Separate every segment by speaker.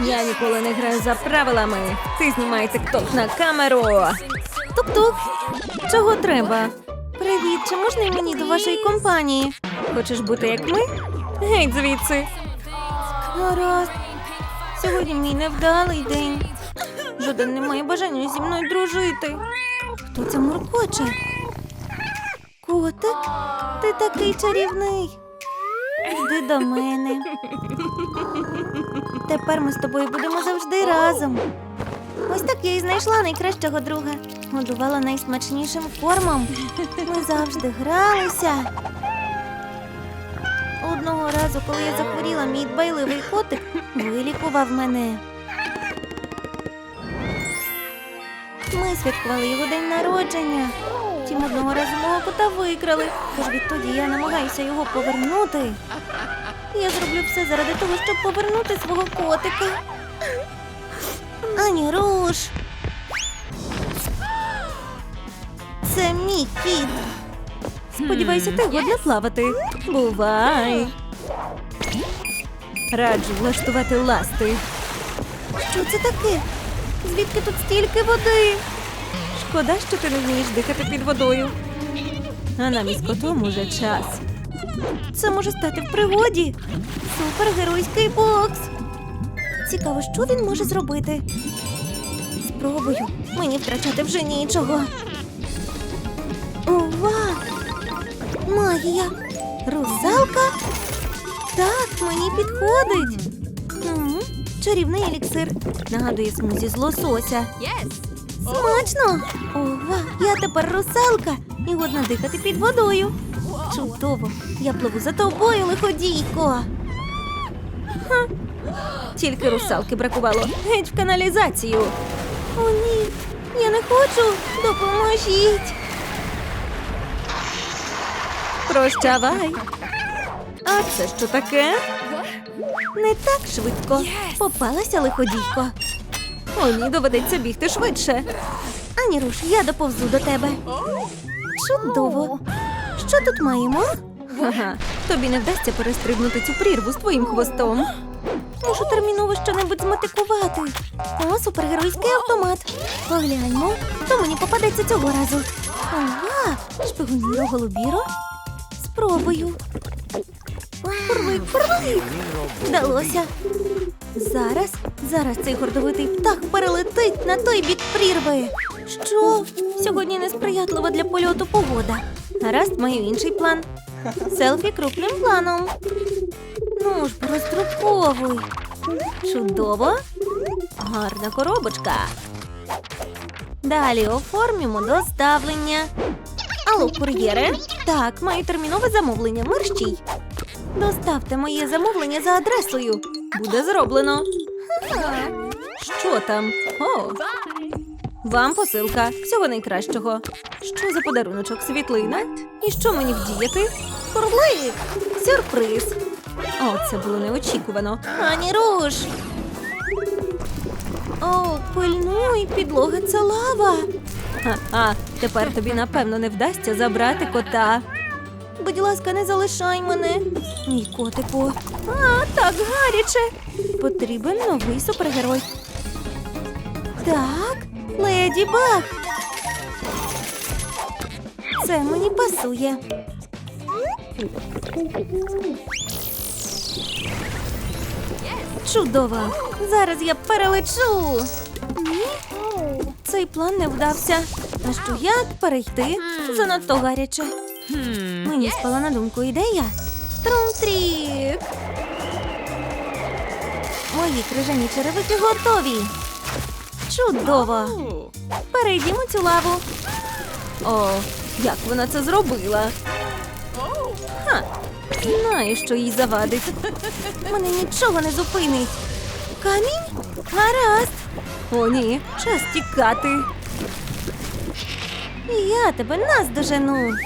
Speaker 1: Я ніколи не граю за правилами. Ти знімай тикток на камеру. Тук-тук. Чого треба? Привіт, чи можна й мені до вашої компанії? Хочеш бути як ми? Геть звідси. Гаразд. Сьогодні мій невдалий день. Жоден не має бажання зі мною дружити. Хто це муркоче? Котик, ти такий чарівний. Йди до мене. Тепер ми з тобою будемо завжди разом. Ось так я і знайшла найкращого друга. Годувала найсмачнішим кормом. Ми завжди гралися. Одного разу, коли я захворіла, мій дбайливий котик вилікував мене. Ми святкували його день народження. Втім, одного разу мого кота викрали, тож відтоді я намагаюся його повернути. Я зроблю все заради того, щоб повернути свого котика. Ані руш. Це мій кіт. Сподіваюся, ти годна плавати. Бувай. Раджу влаштувати ласти. Що це таке? Звідки тут стільки води? Шкода, що ти не вмієш дихати під водою. А нам із котом уже час. Це може стати в пригоді. Супергеройський бокс. Цікаво, що він може зробити. Спробую. Мені втрачати вже нічого. Ова! Магія! Русалка? Так, мені підходить. М, Чарівний еліксир. Нагадує смузі з лосося. Смачно! Ова, я тепер русалка і годна дихати під водою. Чудово! Я пливу за тобою, лиходійко. Ха. Тільки русалки бракувало. Геть в каналізацію. О, ні, я не хочу. Допоможіть. Прощавай. А це що таке? Не так швидко. Попалася лиходійко. О, ні, доведеться бігти швидше. Ані руш, я доповзу до тебе. Чудово. Що тут маємо? Ага, тобі не вдасться перестрибнути цю прірву з твоїм хвостом. Мушу терміново щонебудь змотикувати. О, супергеройський автомат. Погляньмо, хто мені попадеться цього разу. Ага, шпигуніро голубіро. Спробую. Пурлик, пурлик. Вдалося. Зараз, зараз цей гордовитий птах перелетить на той бік прірви. Що? Сьогодні несприятлива для польоту погода. Гаразд, маю інший план. Селфі крупним планом. Ну ж, роздруковуй. Чудово. Гарна коробочка. Далі оформимо доставлення. Алло, кур'єре? Так, маю термінове замовлення. Мерщій. Доставте моє замовлення за адресою. Буде зроблено. Що там? О, вам посилка. Всього найкращого. Що за подаруночок? Світлина? І що мені вдіяти? Курлик! Сюрприз! О, це було неочікувано. Ані руш! О, пильнуй, підлога це лава. А, тепер тобі напевно не вдасться забрати кота. Будь ласка, не залишай мене. Мій котику. А, так гаряче. Потрібен новий супергерой. Так, леді Баг. Це мені пасує. Чудово! Зараз я перелечу. Цей план не вдався. А що як перейти? Занадто гаряче. Мені спала на думку ідея. Трум-трік! Мої крижані черевики готові. Чудово! Перейдімо цю лаву. О, як вона це зробила? Ха, знаю, що їй завадить. Мене нічого не зупинить. Камінь? Гаразд. О, ні, час тікати. Я тебе наздожену.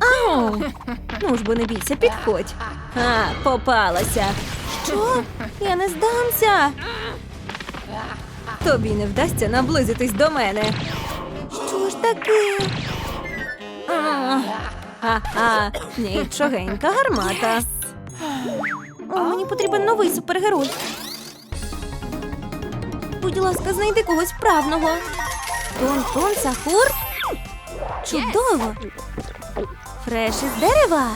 Speaker 1: Ау! Ну ж бо не бійся, підходь. А, попалася. Що? Я не здамся. Тобі не вдасться наблизитись до мене. Що ж таке? А, а, нічогенька гармата. О, мені потрібен новий супергерой. Будь ласка, знайди когось вправного. Тон-тон, сахур. Чудово. Фреш із дерева.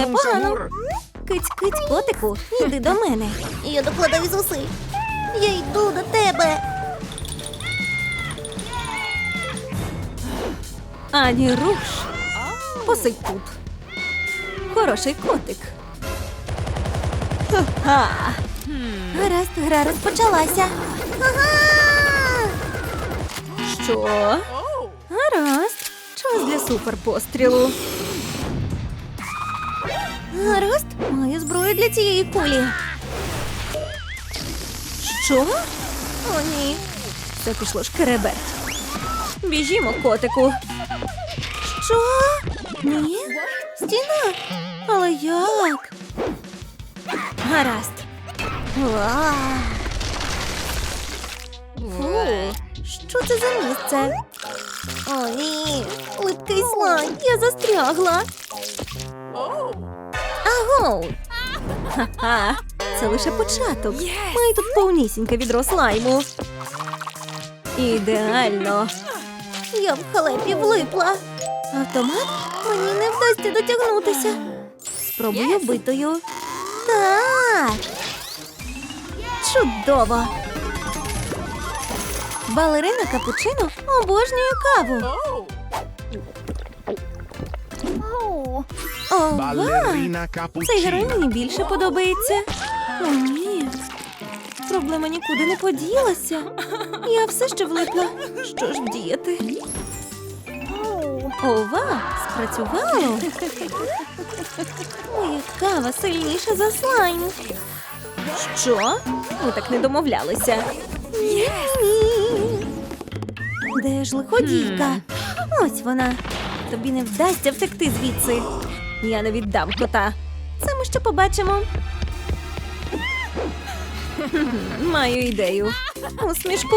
Speaker 1: Непогано.
Speaker 2: Sahur.
Speaker 1: Киць-киць, котику, іди до мене.
Speaker 3: Я докладаю зусиль. Я йду до тебе.
Speaker 1: Ані руш. Посидь тут. Хороший котик. Ха-ха.
Speaker 3: Гаразд, гра розпочалася. Ага!
Speaker 1: Що? Гаразд. Час для суперпострілу.
Speaker 3: Гаразд, маю зброю для цієї кулі.
Speaker 1: Що?
Speaker 3: О, ні.
Speaker 1: Це пішло шкереберть. Біжімо, котику.
Speaker 3: Що?
Speaker 1: Ні?
Speaker 3: Стіна?
Speaker 1: Але як? Гаразд.
Speaker 3: Ва. Фу, що це за місце? О, ні, липкий слайм, я застрягла. Агоу,
Speaker 1: Ха-ха. Це лише початок. Маю тут повнісіньке відро слайму. Ідеально.
Speaker 3: я в халепі влипла. Автомат? Мені не вдасться дотягнутися.
Speaker 1: Спробую битою.
Speaker 3: Так. Чудово.
Speaker 1: Балерина капучино обожнює каву. Ова!
Speaker 2: Ballerina
Speaker 1: Цей герой мені більше подобається. О, ні. Проблема нікуди не поділася. Я все ще влипла. Що ж вдіяти? Ова, спрацювало. Моя кава сильніша за слайм. Що? Ми так не домовлялися. Ні. Де ж лиходійка? Ось вона. Тобі не вдасться втекти звідси. Я не віддам кота. Це ми ще побачимо. Маю ідею. Усмішку?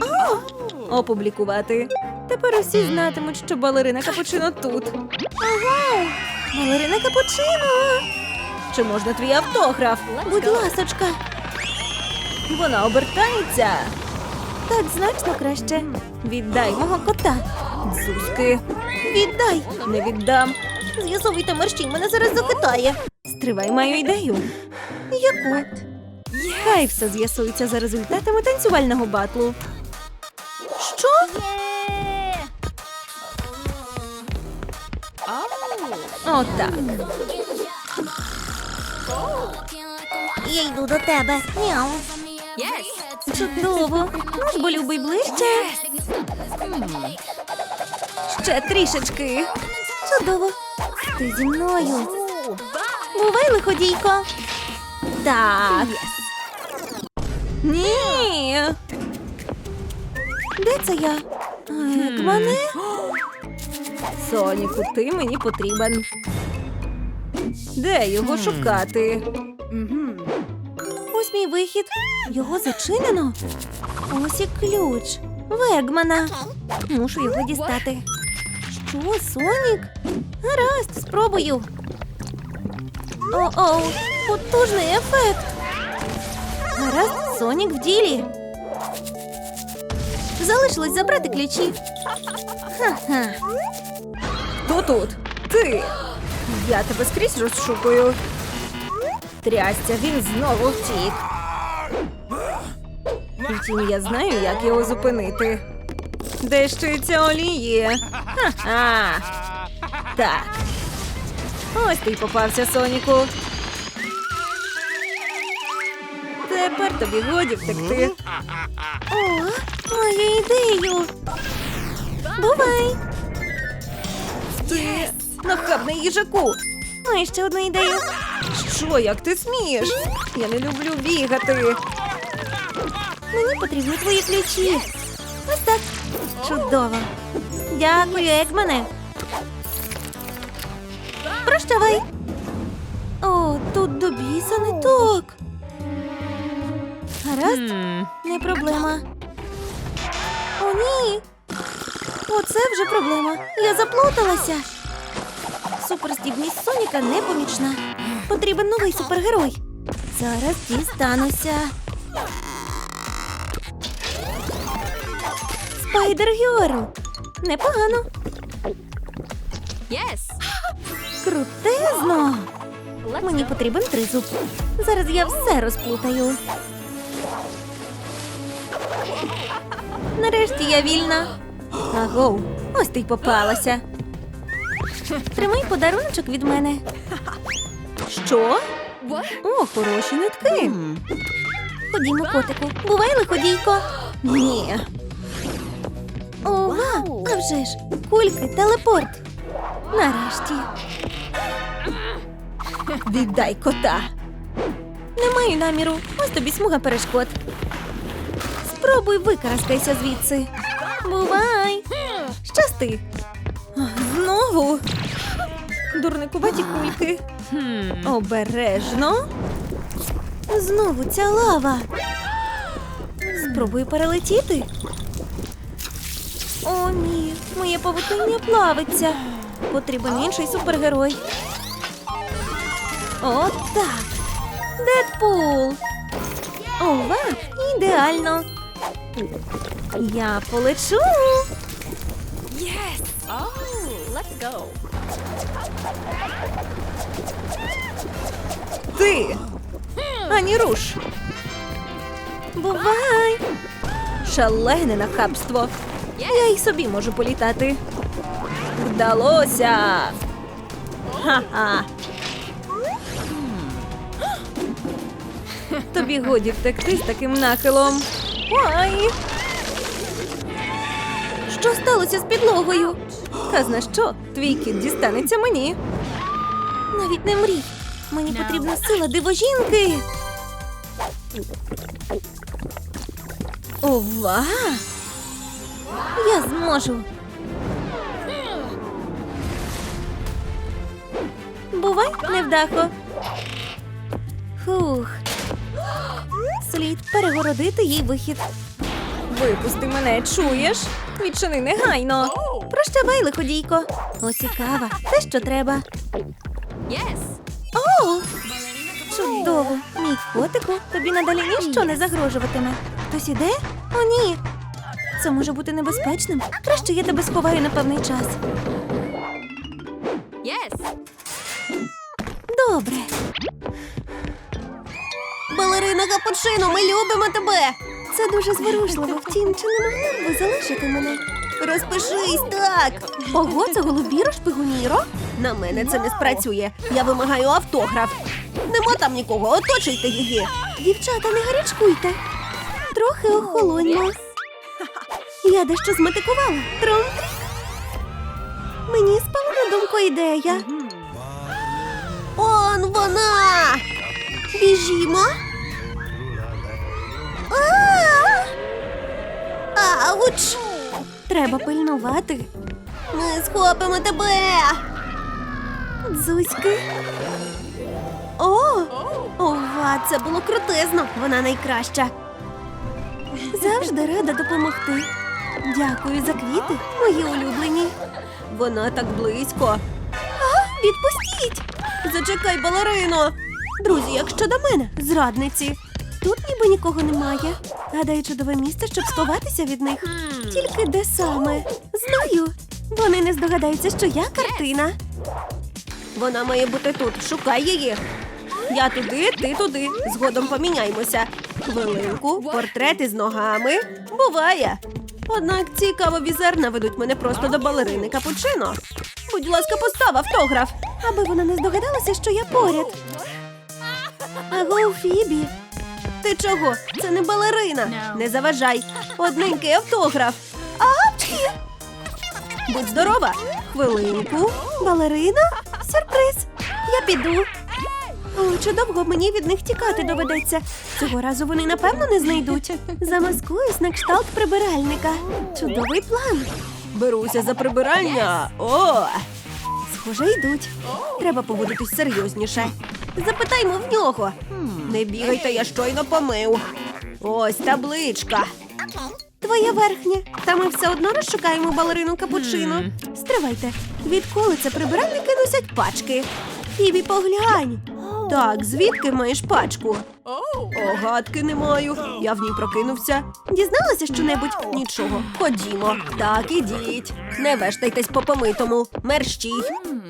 Speaker 1: О, опублікувати. Тепер усі знатимуть, що балерина капучино тут. Ага, балерина капучино. Чи можна твій автограф? Будь ласочка. Вона обертається. Так значно краще. Віддай мого кота. Дзузьки. Віддай. Не віддам.
Speaker 3: З'ясовуйте мерщій, мене зараз захитає.
Speaker 1: Стривай маю ідею.
Speaker 3: Яку?
Speaker 1: Хай все з'ясується за результатами танцювального батлу.
Speaker 3: Що?
Speaker 1: Отак.
Speaker 3: Я йду до тебе. Мяу.
Speaker 1: Чудово. Ну ж, бо любий ближче. Ще трішечки.
Speaker 3: Чудово.
Speaker 1: Ти зі мною. Бувай, лиходійко. Так. Ні. Де це я? Екмане? Соніку, ти мені потрібен. Де його шукати? Ось мій вихід. Його зачинено. Ось і ключ. Вегмана. Мушу його дістати. Що, Сонік? Гаразд, спробую. О-оу, потужний ефект. Гаразд, Сонік в ділі. Залишилось забрати ключі. Ха-ха. Хто тут? Ти. Я тебе скрізь розшукую. Трясця, він знову втік. Втім, я знаю, як його зупинити. Де ще ця олії? Ха-ха. Так. Ось ти й попався, Соніку. Тепер тобі годі втекти.
Speaker 3: О, маю ідею.
Speaker 1: Бувай. Ти нахабний їжаку. Маю ще одну ідею. Що, як ти смієш? Я не люблю бігати.
Speaker 3: Мені потрібні твої ключі.
Speaker 1: Ось так. Чудово. Дякую, Екмане. Прощавай. О, тут до біса не так. Гаразд, не проблема. О, ні. Оце вже проблема. Я заплуталася. Суперздібність Соніка непомічна.
Speaker 3: Потрібен новий супергерой. Зараз дістануся. Спайдер Герл. Непогано.
Speaker 1: Єс!
Speaker 3: Крутезно. Мені потрібен тризуб. Зараз я все розплутаю. Нарешті я вільна. Агоу, ось ти й попалася. Тримай подаруночок від мене. Що? О, хороші нитки. Ходімо, котику. Бувай, лиходійко. Ні. Ова, а вже ж, кульки, телепорт. Нарешті. Віддай кота. Не маю наміру. Ось тобі смуга перешкод. Спробуй викараскайся звідси. Бувай. Щасти. Знову. Дурникуваті кульки. Обережно. Знову ця лава. Спробуй перелетіти. О, ні, моє павутиння плавиться. Потрібен інший супергерой. От так. Дедпул. Ова, ідеально. Я полечу.
Speaker 1: Єс! Оу, let's go!
Speaker 3: Ти. Ані руш. Бувай. Шалене нахабство. Я й собі можу політати. Вдалося. Ха-ха. Тобі годі втекти з таким нахилом. Ой. Що сталося з підлогою? Казна що? Твій кіт дістанеться мені. Навіть не мрій. Мені потрібна сила дивожінки. Ова! Я зможу. Бувай, невдахо. Фух. Слід перегородити їй вихід. Випусти мене, чуєш? Відчини негайно. Прощавай, лиходійко. Ось і кава, те, що треба. О! Чудово! Мій котику, тобі надалі ніщо не загрожуватиме. Хтось іде? О, ні. Це може бути небезпечним. Краще я тебе сховаю на певний час.
Speaker 1: Єс!
Speaker 3: Добре. Балерина Капучино, ми любимо тебе. Це дуже зворушливо. Втім, чи не могли б ви залишити мене? Розпишись так. Ого, це голубіро шпигуніро? На мене це не спрацює. Я вимагаю автограф. Нема там нікого, оточуйте її. Дівчата, не гарячкуйте. Трохи охолоньмо. Я дещо зметикувала. трум Мені спала на думку ідея. Он вона! Біжімо. Ауч! Треба пильнувати. Ми схопимо тебе. Дзузьки. О! Ова, це було крутезно. Вона найкраща. Завжди рада допомогти. Дякую за квіти, мої улюблені. Вона так близько. А, відпустіть! Зачекай, балерино! Друзі, як щодо мене, зрадниці. Тут ніби нікого немає. Гадаю, чудове місце, щоб сховатися від них. Тільки де саме? Знаю. Вони не здогадаються, що я картина. Вона має бути тут. Шукай її. Я туди, ти туди. Згодом поміняймося. Хвилинку, портрети з ногами. Буває. Однак ці кавові зерна ведуть мене просто до балерини капучино. Будь ласка, постав автограф, аби вона не здогадалася, що я поряд. Аго, Фібі. Ти чого? Це не балерина. Не заважай. Одненький автограф. Апчхі! Будь здорова. Хвилинку. Балерина? Сюрприз. Я піду. О, чи довго мені від них тікати доведеться? Цього разу вони напевно не знайдуть. Замаскуюсь на кшталт прибиральника. Чудовий план. Беруся за прибирання. О! Схоже, йдуть. Треба поводитись серйозніше. Запитаймо в нього. Не бігайте, я щойно помив. Ось табличка. Твоя верхня. Та ми все одно розшукаємо балерину капучино. Стривайте. Відколи це прибиральники носять пачки? Фібі, поглянь. Так, звідки маєш пачку? О, гадки не маю. Я в ній прокинувся. Дізналася що-небудь? Нічого. Ходімо. Так, ідіть. Не вештайтесь по помитому. Мерщій.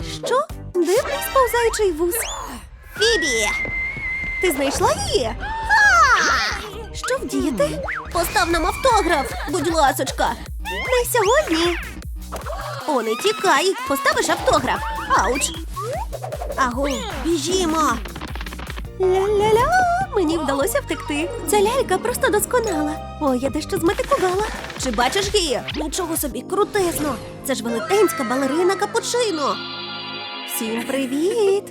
Speaker 3: Що? Дивний сповзаючий вуз. Фібі! Ти знайшла її? Що вдіяти? Постав нам автограф, будь ласочка. Не сьогодні. О, не тікай. Поставиш автограф. Ауч. Аго, біжімо. Ля-ля-ля, мені вдалося втекти. Ця лялька просто досконала. О, я дещо зметикувала. Чи бачиш її? Нічого собі, крутезно. Це ж велетенська балерина капучино. Всім привіт!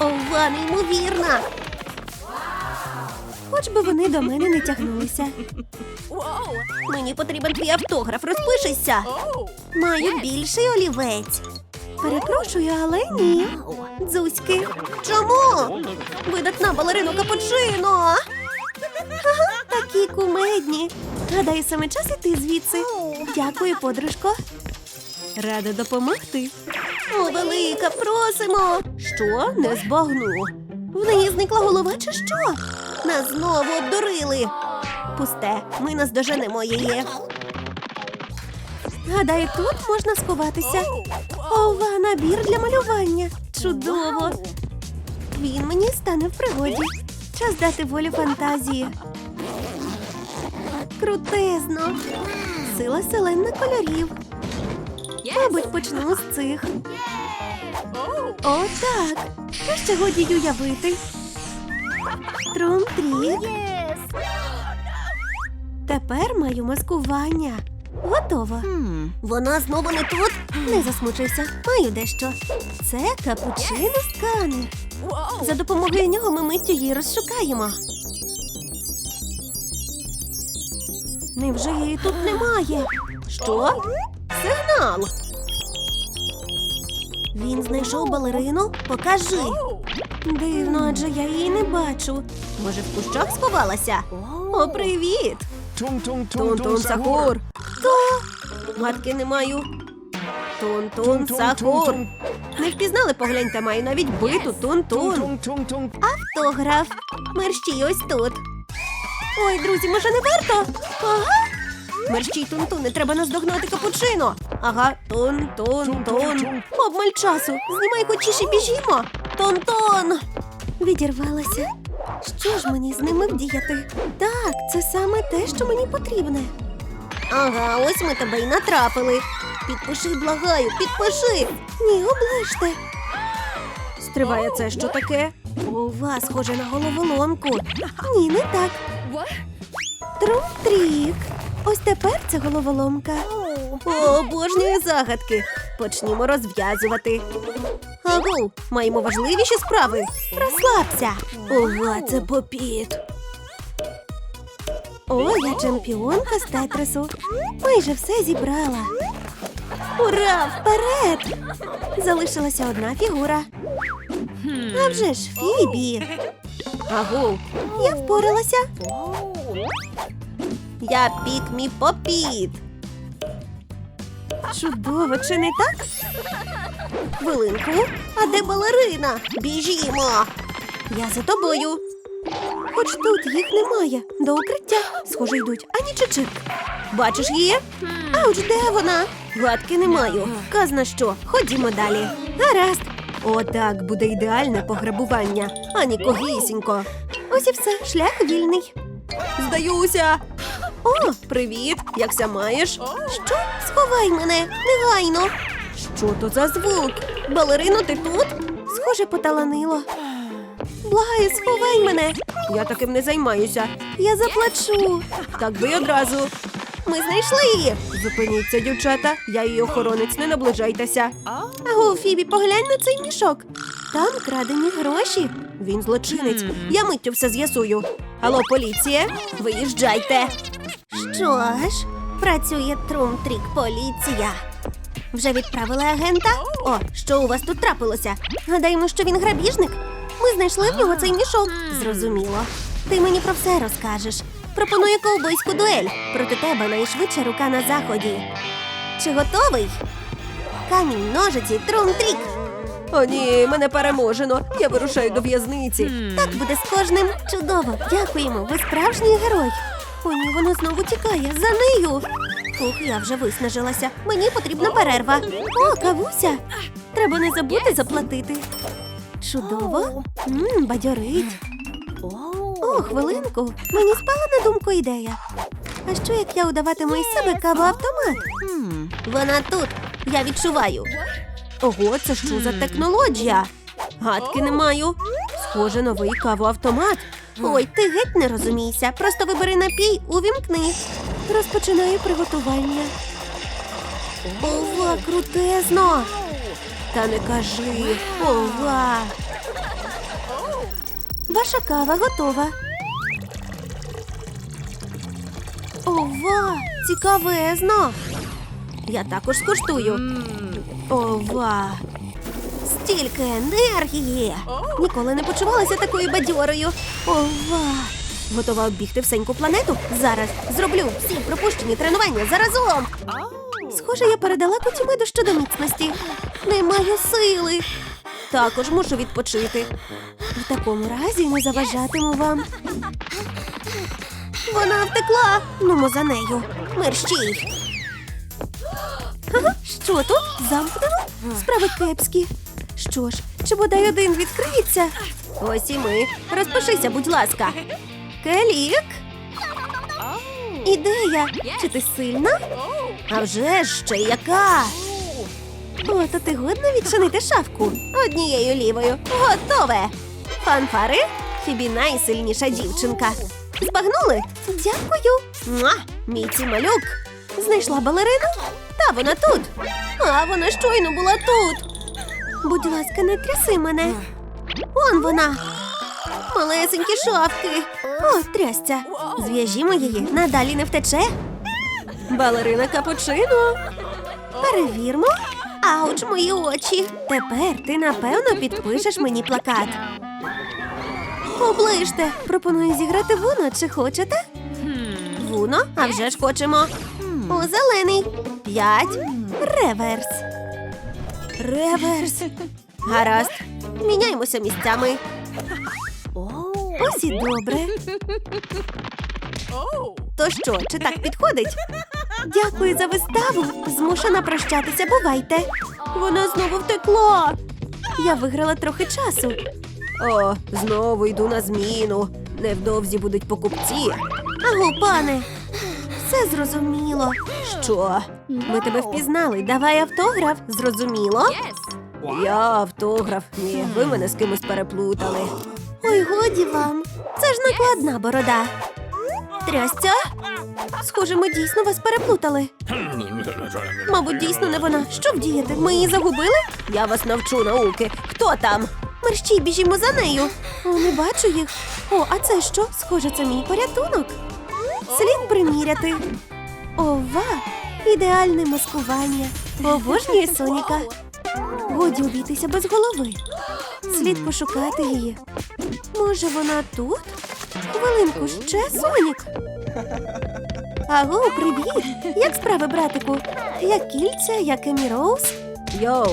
Speaker 3: Ова, неймовірна! Хоч би вони до мене не тягнулися. Мені потрібен твій автограф, розпишися. Маю більший олівець. Перепрошую, але ні. Дзузьки. Чому? Видатна балерину капучино. Такі кумедні. Гадаю, саме час іти звідси. Дякую, подружко. Рада допомогти. О, велика, просимо. Що? Не збагну. В неї зникла голова чи що? Нас знову обдурили. Пусте, ми наздоженемо її. Гадаю, тут можна сховатися. Ова, набір для малювання. Чудово. Він мені стане в пригоді. Час дати волю фантазії. Крутезно. Сила селена кольорів. Мабуть, почну з цих. О, так. Краще годі й уявити. Трум-трік. Тепер маю маскування. Готово. Вона знову не тут. Не засмучуйся. Маю дещо. Це капучино сканер. За допомогою нього ми миттю її розшукаємо. Невже її тут немає? Що? Сигнал. Він знайшов балерину? Покажи. Дивно, адже я її не бачу. Може, в кущах сховалася? О, привіт! Тун-тун сахур. Хто? Гадки не маю. Тун-тун сахур. Не впізнали, погляньте, маю навіть биту тун-тун. Автограф. Мерщій ось тут. Ой, друзі, може не варто? Ага. Мерщій тун-тун, не треба наздогнати капучино. Ага, тун-тун-тун.
Speaker 2: Тун-тун-тун.
Speaker 3: Обмаль часу. Знімай хочіше біжімо. Тон-тон. Відірвалася. Що ж мені з ними вдіяти? Так, це саме те, що мені потрібне. Ага, ось ми тебе й натрапили. Підпиши, благаю, підпиши. Ні, оближте. Стриває це що таке? Ова, схоже на головоломку. Ні, не так. Трум-трік. Ось тепер це головоломка. О, загадки. Почнімо розв'язувати. Агу, маємо важливіші справи. Розслабся. Ова, це попіт. О, я чемпіонка з тетрису. Майже все зібрала. Ура! Вперед! Залишилася одна фігура. А вже ж Фібі. Агу, я впоралася. Я пік мій попіт. Чудово, чи не так? Хвилинку, а де балерина? Біжімо. Я за тобою. Хоч тут їх немає. До укриття. Схоже, йдуть ані чичик. Бачиш її? Ауч, де вона? Гадки не маю. Казна що, ходімо далі. Гаразд. Отак буде ідеальне пограбування, а нікогісінько. Ось і все, шлях вільний. Здаюся. О, привіт! Якся маєш? Що? Сховай мене, негайно. Що то за звук? Балерино, ти тут? Схоже, поталанило. Благаю, сховай мене. Я таким не займаюся. Я заплачу. Так би одразу. Ми знайшли її. Зупиніться, дівчата. Я її охоронець, не наближайтеся. Аго, Фібі, поглянь на цей мішок. Там крадені гроші. Він злочинець. Я миттю все з'ясую. Алло, поліція, виїжджайте. Що ж, працює трум-трік поліція. Вже відправили агента? О, що у вас тут трапилося? Гадаємо, що він грабіжник. Ми знайшли в нього цей мішок. Зрозуміло. Ти мені про все розкажеш. Пропоную ковбойську дуель. Проти тебе найшвидша рука на заході. Чи готовий? Камінь, ножиці, трум-трік.
Speaker 1: О, ні, мене переможено. Я вирушаю до в'язниці.
Speaker 3: Так буде з кожним. Чудово. Дякуємо. Ви справжній герой. О, ні, воно знову тікає. За нею. Ух, я вже виснажилася. Мені потрібна перерва. О, кавуся. Треба не забути заплатити. Чудово. Мм, бадьорить. О, хвилинку. Мені спала на думку ідея. А що як я удаватиму із себе кавоавтомат? Вона тут. Я відчуваю. Ого, це що за технологія? Гадки не маю. Схоже, новий кавоавтомат. Ой, ти геть не розумійся. Просто вибери напій, увімкни. Розпочинаю приготування. Ова, крутезно! Та не кажи. Ова. Ваша кава готова. Ова, цікавезно. Я також скуштую. Ова. Стільки енергії. Ніколи не почувалася такою бадьорою. Ова. Готова оббігти всеньку планету? Зараз зроблю всі пропущені тренування заразом. Схоже, я передала кутімеду щодо міцності. Не маю сили. Також мушу відпочити. В такому разі не заважатиму вам. Вона втекла. Нумо за нею. Мерщій. Що тут? Замкнено? Справи кепські. Що ж, чи бодай один відкриється? Ось і ми. Розпишися, будь ласка. Келік. Ідея. Чи ти сильна? А вже ще яка? О, то ти годна відчинити шафку. Однією лівою. Готове. Фанфари? Фібі найсильніша дівчинка. Збагнули? Дякую. Муа! Мій ці малюк. Знайшла балерину? Та вона тут. А вона щойно була тут. Будь ласка, не тряси мене. Он вона. Малесенькі шапки. О, трясця. Зв'яжімо її, надалі не втече. Балерина капучино. Перевірмо. Ауч, мої очі. Тепер ти напевно підпишеш мені плакат. Оближте. Пропоную зіграти в Уно, чи хочете? Вуно, а вже ж хочемо. О, зелений. П'ять. Реверс. Реверс. Гаразд. Міняємося місцями. Ось і добре. То що, чи так підходить? Дякую за виставу. Змушена прощатися, бувайте. Вона знову втекла. Я виграла трохи часу.
Speaker 1: О, знову йду на зміну. Невдовзі будуть покупці.
Speaker 3: Аго, пане. Все зрозуміло.
Speaker 1: Що?
Speaker 3: Ми тебе впізнали. Давай автограф. Зрозуміло?
Speaker 1: Я автограф. Ні, ви мене з кимось переплутали.
Speaker 3: Ой, годі вам. Це ж накладна борода. Трясця? Схоже, ми дійсно вас переплутали. Мабуть, дійсно не вона. Що вдіяти? Ми її загубили?
Speaker 1: Я вас навчу науки. Хто там?
Speaker 3: Мерщій біжімо за нею. О, не бачу їх. О, а це що? Схоже, це мій порятунок. Слід приміряти. Ова! Ідеальне маскування. Обожнюю Соніка. Годі обійтися без голови. Слід пошукати її. Може, вона тут? Хвилинку, ще Сонік. Аго, привіт! Як справи, братику? Як кільця, як Емі Роуз?
Speaker 1: Йоу,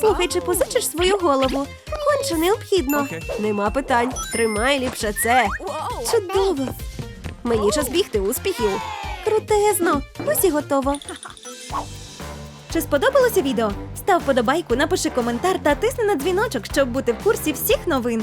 Speaker 3: Слухай, чи позичиш свою голову? Конче необхідно.
Speaker 1: нема питань. Тримай ліпше це.
Speaker 3: Чудово.
Speaker 1: Мені час бігти успіхів.
Speaker 3: Крутезно. Ось і готово.
Speaker 1: Чи сподобалося відео? Став подобайку, напиши коментар та тисни на дзвіночок, щоб бути в курсі всіх новин.